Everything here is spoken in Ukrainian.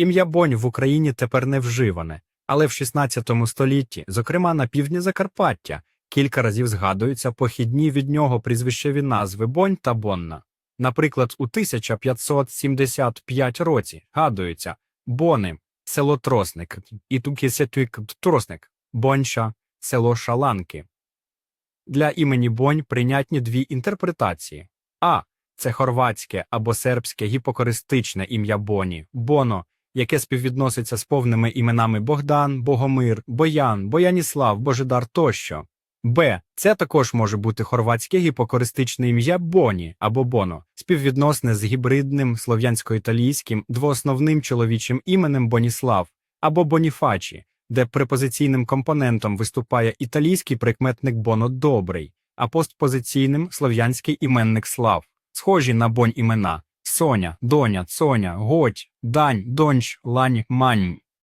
Ім'я Бонь в Україні тепер не вживане, але в 16 столітті, зокрема на півдні Закарпаття, кілька разів згадуються похідні від нього прізвищеві назви Бонь та Бонна. Наприклад, у 1575 році гадуються Бони, село Тросник, і Тросник, Бонча, село Шаланки. Для імені Бонь прийнятні дві інтерпретації. А. Це хорватське або сербське гіпокористичне ім'я Боні, Боно, яке співвідноситься з повними іменами Богдан, Богомир, Боян, Бояніслав, Божидар тощо. Б. Це також може бути хорватське гіпокористичне ім'я Боні або Боно, співвідносне з гібридним слов'янсько-італійським двоосновним чоловічим іменем Боніслав або Боніфачі, де препозиційним компонентом виступає італійський прикметник Боно добрий, а постпозиційним слов'янський іменник Слав, схожі на бонь імена Соня, Доня, Соня, Готь, Дань, Донч, Лань, Мань.